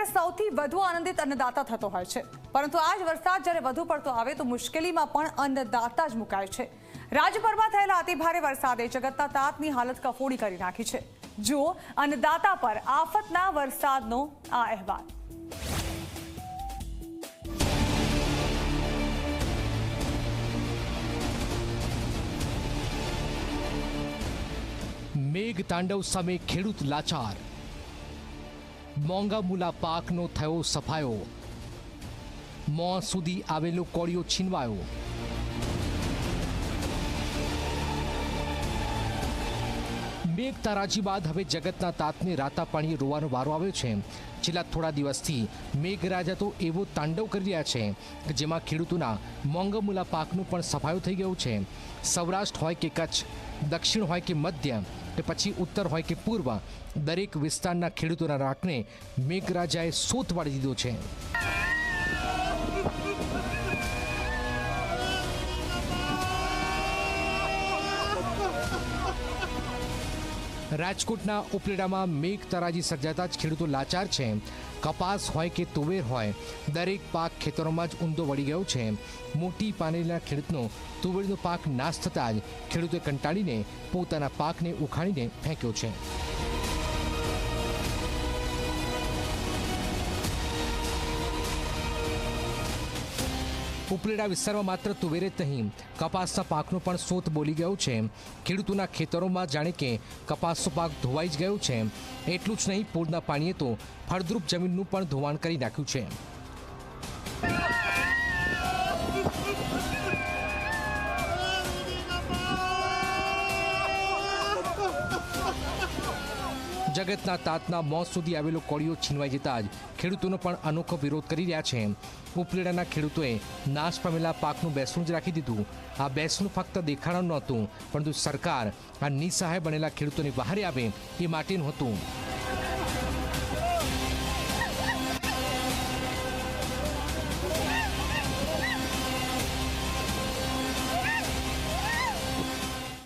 ત્યારે સૌથી વધુ આનંદિત અન્નદાતા થતો હોય છે. પરંતુ આ જ વરસાદ જ્યારે વધુ પડતો આવે તો મુશ્કેલીમાં પણ અન્નદાતા જ મુકાય છે. રાજ્યભરમાં થયેલા અતિભારે વરસાદે જગતના તાતની હાલત કફોડી કરી નાખી છે. જુઓ અન્નદાતા પર આફતના વરસાદનો આ અહેવાલ. મેઘ તાંડવ સામે ખેડૂત લાચાર. મોંઘા મૂલા પાકનો થયો સફાયો. મોં સુધી આવેલો કોળિયો છીનવાયો. મેઘ તારાજી બાદ હવે જગતના તાતને રાતા પાણીએ રોવાનો વારો આવ્યો છે. છેલ્લા થોડા દિવસથી મેઘરાજા તો એવો તાંડવ કરી રહ્યા છે કે જેમાં ખેડૂતોના મોંગમુલા પાકનું પણ સફાયો થઈ ગયું છે. સૌરાષ્ટ્ર હોય કે કચ્છ, દક્ષિણ હોય કે મધ્ય કે પછી ઉત્તર હોય કે પૂર્વ, દરેક વિસ્તારના ખેડૂતોના રાખને મેઘરાજાએ સોત વાળી દીધો છે. રાજકોટના ઉપલેટામાં મેઘ તરાજી સર્જાતા જ ખેડૂતો લાચાર છે. કપાસ હોય કે તુવેર હોય, દરેક પાક ખેતરોમાં જ ઊંધો વળી ગયો છે. મોટી પાનેલીના ખેડૂતનો તુવેરનો પાક નાશ થતાં જ ખેડૂતોએ કંટાળીને પોતાના પાકને ઉખાડીને ફેંક્યો છે. ઉપલેટા વિસ્તારમાં માત્ર તુવેરે જ નહીં, કપાસના પાકનો પણ સોત બોલી ગયો છે. ખેડૂતોના ખેતરોમાં જાણે કે કપાસનો પાક ધોવાઈ જ ગયો છે. એટલું જ નહીં, પૂરના પાણીએ તો ફળદ્રુપ જમીનનું પણ ધોવાણ કરી નાખ્યું છે. જગતના તાતના મોત સુધી આવેલો કોળીઓ છીનવાઈ જતા જ ખેડૂતોનો પણ અનોખો વિરોધ કરી રહ્યા છે. ઉપલેડાના ખેડૂતોએ નાશ પામેલા પાકનું બેસણું જ રાખી દીધું. આ બેસણું ફક્ત દેખાડવાનું નહોતું, પરંતુ સરકાર આ નિસહાય બનેલા ખેડૂતોની બહાર આવે એ માટેનું હતું.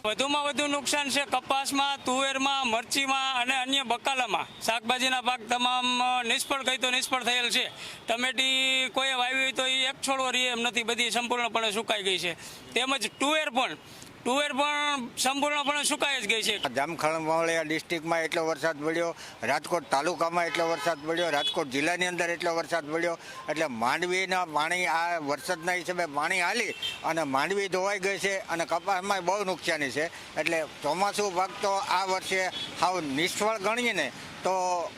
વધુમાં વધુ નુકસાન છે કપાસમાં, તુવેરમાં, મરચીમાં અને અન્ય બકાલામાં. શાકભાજીના પાક તમામ નિષ્ફળ ગઈ તો નિષ્ફળ થયેલ છે. ટમેટી કોઈ વાવી હોય તો એ એક છોડવો રહી એમ નથી. બધી સંપૂર્ણપણે સુકાઈ ગઈ છે. તેમજ તુવેર પણ તુવેર પણ સંપૂર્ણપણે સુકાઈ જ ગઈ છે. જામખંભાળિયા ડિસ્ટ્રિક્ટમાં એટલો વરસાદ પડ્યો, રાજકોટ તાલુકામાં એટલો વરસાદ પડ્યો, રાજકોટ જિલ્લાની અંદર એટલો વરસાદ પડ્યો. એટલે માંડવીના પાણી આ વરસાદના હિસાબે પાણી હાલી અને માંડવી ધોવાઈ ગઈ છે અને કપાસમાં બહુ નુકસાની છે. એટલે ચોમાસું પાક તો આ વર્ષે હાવ નિષ્ફળ ગણીએ ને તો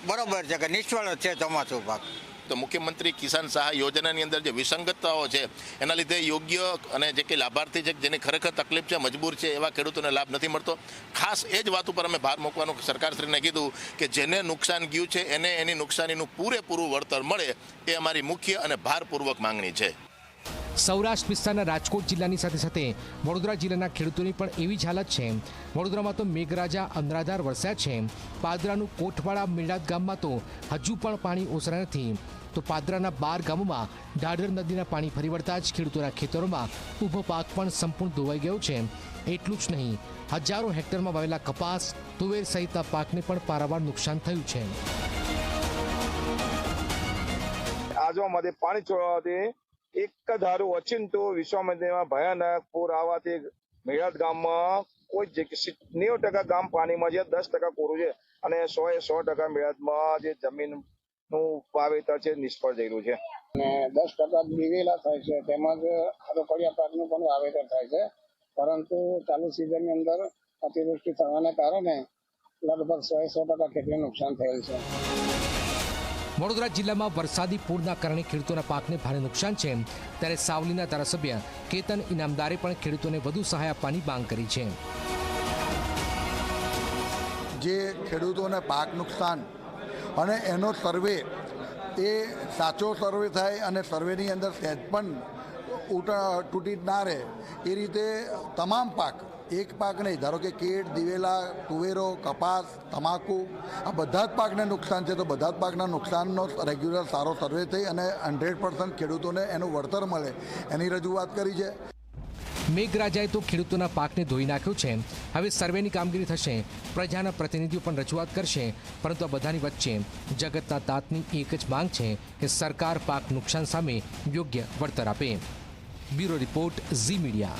બરોબર છે કે નિષ્ફળ જ છે ચોમાસું પાક તો મુખ્યમંત્રી કિસાન સહાય યોજનાની અંદર જે વિસંગતતાઓ છે, એના લીધે યોગ્ય અને જે કંઈ લાભાર્થી છે, જેને ખરેખર તકલીફ છે, મજબૂર છે, એવા ખેડૂતોને લાભ નથી મળતો. ખાસ એ જ વાત ઉપર અમે ભાર મૂકવાનું સરકારશ્રીને કીધું કે જેને નુકસાન ગયું છે, એને એની નુકસાનીનું પૂરેપૂરું વળતર મળે, એ અમારી મુખ્ય અને ભારપૂર્વક માંગણી છે. સૌરાષ્ટ્ર વિસ્તારના રાજકોટ જિલ્લાની સાથે સાથે વડોદરા જિલ્લાના ખેડૂતોની પણ એવી જ હાલત છે. વડોદરામાં તો મેઘરાજા અનરાધાર વરસ્યા છે. પાદરાનું કોઠવાડા મેળાદ ગામમાં તો હજુ પણ પાણી ઓસરા નથી. તો પાદરાના બાર ગામોમાં ઢાઢર નદીના પાણી ફરી વળતા જ ખેડૂતોના ખેતરોમાં ઊભો પાક પણ સંપૂર્ણ ધોવાઈ ગયો છે. એટલું જ નહીં, હજારો હેક્ટરમાં વાવેલા કપાસ, તુવેર સહિતના પાકને પણ પારાવાર નુકસાન થયું છે. આજવામાંથી પાણી છોડવાથી એક જ ધારું અચિંતો વિશ્વામિત્રીમાં ભયાનક પૂર આવવાથી મેળાદ ગામમાં કોઈ નેવું ટકા ગામ પાણીમાં છે, દસ ટકા કોરું છે અને સો એ સો ટકા મેળાદમાં જે જમીનનું વાવેતર છે, નિષ્ફળ જયેલું છે. અને દસ ટકા દિવેલા થાય છે, તેમજ રોકડિયા પાકનું પણ વાવેતર થાય છે. પરંતુ ચાલુ સિઝનની અંદર અતિવૃષ્ટિ થવાને કારણે લગભગ સો એ સો ટકા ખેતીને નુકસાન થયેલ છે. વડોદરા જિલ્લામાં વરસાદી પૂરના કારણે ખેડૂતોના પાકને ભારે નુકસાન છે. ત્યારે સાવલીના ધારાસભ્ય કેતન ઇનામદારે પણ ખેડૂતોને વધુ સહાય આપવાની માંગ કરી છે. જે ખેડૂતોને પાક નુકસાન અને એનો સર્વે એ સાચો સર્વે થાય અને સર્વેની અંદર સહેજ પણ તૂટી ના રહે, એ રીતે તમામ પાક એક પાક નહીં. ધારો કે કેળ, દિવેલા, તુવેરો, કપાસ, તમાકુ, આ બધા જ પાકને નુકસાન છે. તો બધા જ પાકના નુકસાનનો રેગ્યુલર સારો સર્વે થઈ અને હંડ્રેડ પર્સન્ટ ખેડૂતોને એનું વળતર મળે. એની રજૂઆત કરી છે. મેઘરાજાએ તો ખેડૂતોના પાકને ધોઈ નાખ્યો છે. હવે સર્વેની કામગીરી થશે. પ્રજાના પ્રતિનિધિઓ પણ રજૂઆત કરશે. પરંતુ આ બધાની વચ્ચે જગતના તાતની એક જ માંગ છે કે સરકાર પાક નુકસાન સામે યોગ્ય વળતર આપે. Bureau report Zee media.